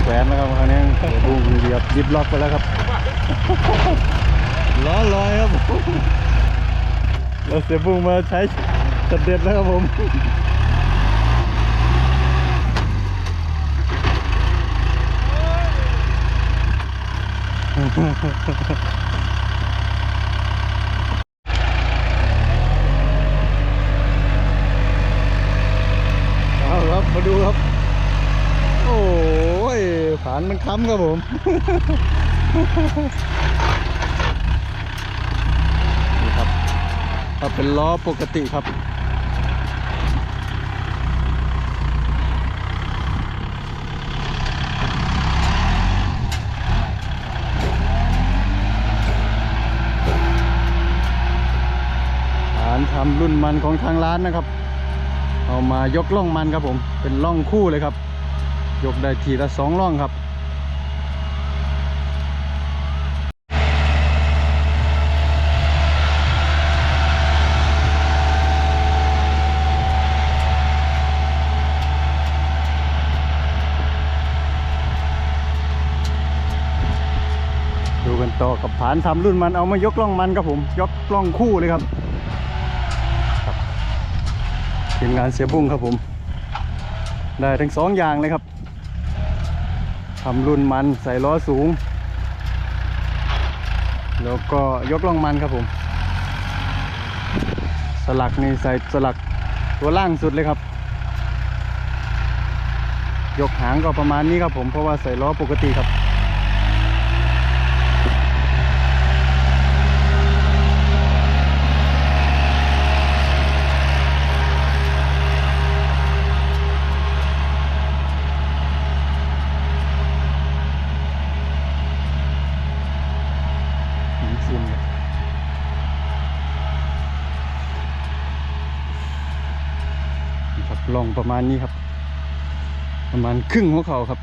แขวนแล้วครับคราวนี้เซบุ้งเหยียบยิบล็อกไปแล้วครับล้อลอยครับเราเสียบุ้งมาใช้จัดเด็ดแล้วครับผมเอาครับมาดูครับ ผานมันค้ำครับผม นี่ครับถ้าเป็นล้อปกติครับ ฐานทำรุ่นมันของทางร้านนะครับ เอามายกล่องมันครับผม เป็นล่องคู่เลยครับยกได้ทีละสองล่องครับ กันต่อกับผานทำรุ่นมันเอามายกล่องมันครับผม ยกล่องคู่เลยครับครับทีมงานเสียบุ้งครับผม ได้ทั้งสองอย่างเลยครับทำรุ่นมันใส่ล้อสูง แล้วก็ยกล่องมันครับผม สลักนี่ใส่สลักตัวล่างสุดเลยครับ ยกหางก็ประมาณนี้ครับผมเพราะว่าใส่ล้อปกติครับ หินซึมเลยนี่ครับ ลองประมาณนี้ครับ ประมาณครึ่งหัวเข่าครับ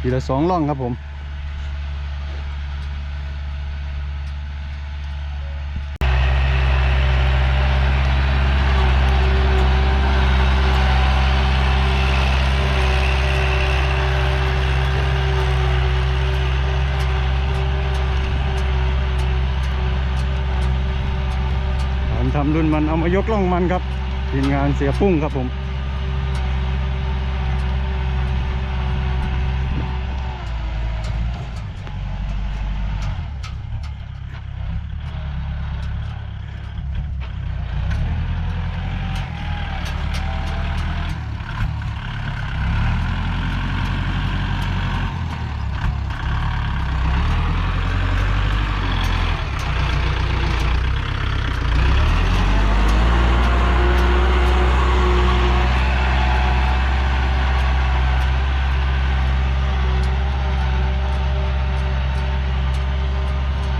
ทีละสองล่องครับผมผม ทำรุ่นมันเอามายกล่องมันครับทีมงานเสียปุ้งครับผม